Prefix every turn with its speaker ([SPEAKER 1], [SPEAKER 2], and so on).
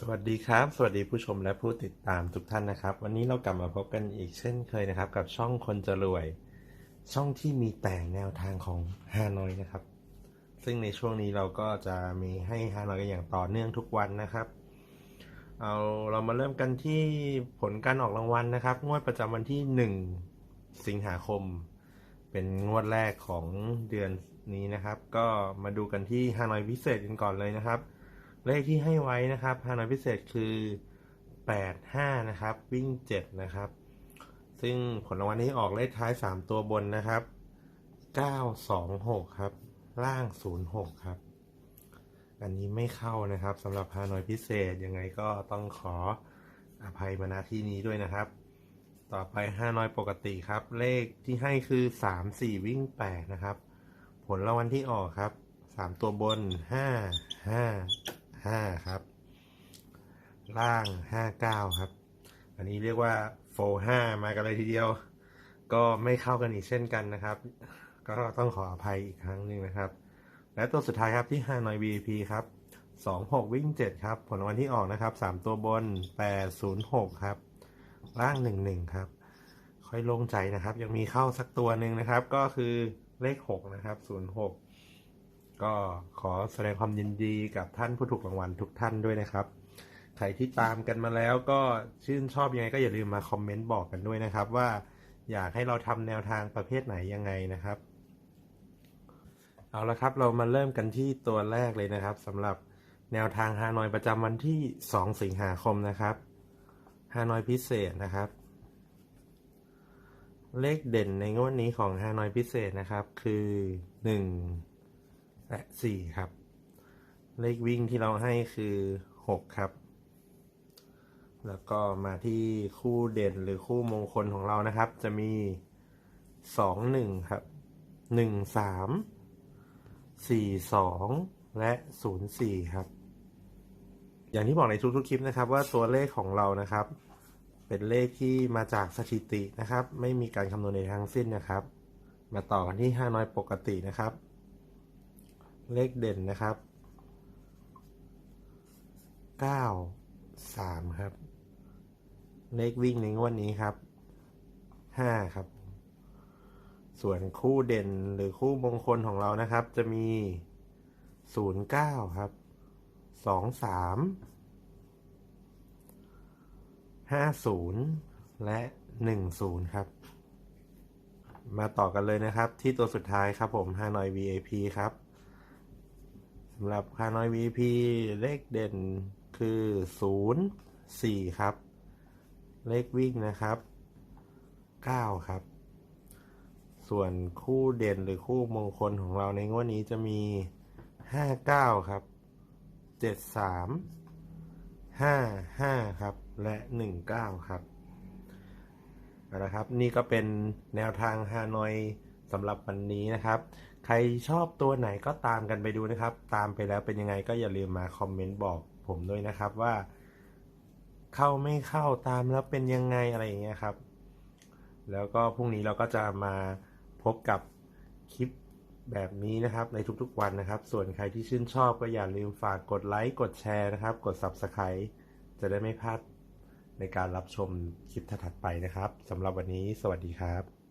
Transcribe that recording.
[SPEAKER 1] สวัสดีครับ สวัสดีผู้ชมและผู้ติดตามทุกท่านนะครับ วันนี้เรากลับมาพบกันอีกเช่นเคยนะครับ กับช่องคนจะรวย ช่องที่มีแต่แนวทางของฮานอยนะครับ ซึ่งในช่วงนี้เราก็จะมีให้ฮานอยกันอย่างต่อเนื่องทุกวันนะครับเอาเรามาเริ่มกันที่ผลการออกรางวัลนะครับ งวดประจำวันที่ 1 สิงหาคม เป็นงวดแรกของเดือนนี้นะครับ ก็มาดูกันที่ฮานอยพิเศษกันก่อนเลยนะครับ เลขที่ให้ไว้นะครับฮานอยพิเศษคือ 85 นะครับ วิ่ง 7 นะครับ ซึ่งผลรางวัลนี้ออกเลขท้าย 3 ตัวบนนะครับ 926 ครับ ล่าง 06 ครับ อันนี้ไม่เข้านะครับสำหรับฮานอยพิเศษยังไงก็ต้องขออภัยมาณที่นี้ด้วยนะครับ ต่อไปฮานอยปกติครับ เลขที่ให้คือ3 4วิ่ง8นะครับ ผลรางวัลที่ออกครับ3ตัวบน5 5 5ครับ ล่าง59ครับ อันนี้เรียกว่าโฟ5มากันเลยทีเดียว ก็ไม่เข้ากันอีกเช่นกันนะครับ ก็ต้องขออภัยอีกครั้งหนึ่งนะครับ และตัวสุดท้ายครับที่ Hanoi VIP ครับ26วิ่ง7ครับ ผลวัลที่ออกนะครับ3ตัวบน806ครับ ล่าง11ครับ ค่อยโล่งใจนะครับ ยังมีเข้าสักตัวหนึ่งนะครับ ก็คือเลข6นะครับ06ก็ ก็ขอแสดงความยินดีกับท่านผู้ถูกรางวัลทุกท่านด้วยนะครับ ใครที่ตามกันมาแล้วก็ชื่นชอบยังไงก็อย่าลืมมาคอมเมนต์บอกกันด้วยนะครับ ว่าอยากให้เราทำแนวทางประเภทไหนยังไงนะครับ เอาละครับเรามาเริ่มกันที่ตัวแรกเลยนะครับสำหรับแนวทางฮานอยประจำวันที่ 2 สิงหาคมนะครับฮานอยพิเศษนะครับ เลขเด่นในงวดนี้ของฮานอยพิเศษนะครับคือ 1 และ4ครับ เลขวิ่งที่เราให้คือ6ครับ แล้วก็มาที่คู่เด่นหรือคู่มงคลของเรานะครับ จะมี2 1ครับ1 3 4 2และ0 4ครับ อย่างที่บอกในทุกๆคลิปนะครับ ว่าตัวเลขของเรานะครับ เป็นเลขที่มาจากสถิตินะครับ ไม่มีการคำนวณในทั้งสิ้นนะครับ มาต่อกันที่5น้อยปกตินะครับ เลขเด่นนะครับ9 3ครับ เลขวิ่งในงวดนี้ครับ5ครับ ส่วนคู่เด่นหรือคู่มงคลของเรานะครับ จะมี09ครับ23 50และ10ครับ มาต่อกันเลยนะครับ ที่ตัวสุดท้ายครับผม Hanoi VIP ครับ สำหรับ Hanoi VIP เลขเด่นคือ 0 4 ครับ เลขวิ่งนะครับ 9 ครับ ส่วนคู่เด่นหรือคู่มงคลของเราในงวดนี้จะมี 59 ครับ 73 55 ครับ และ 19 ครับเอาละครับ นี่ก็เป็นแนวทางฮานอยสำหรับวันนี้นะครับ ใครชอบตัวไหนก็ตามกันไปดูนะครับ ตามไปแล้วเป็นยังไงก็อย่าลืมมาคอมเมนต์บอกผมด้วยนะครับว่า เข้าไม่เข้าตามแล้วเป็นยังไงอะไรอย่างเงี้ยครับ แล้วก็พรุ่งนี้เราก็จะมาพบกับคลิปแบบนี้นะครับในทุกๆวันนะครับ ส่วนใครที่ชื่นชอบก็อย่าลืมฝากกดไลค์กดแชร์นะครับ กด Subscribe จะได้ไม่พลาดในการรับชมคลิปถัดไปนะครับสำหรับวันนี้สวัสดีครับ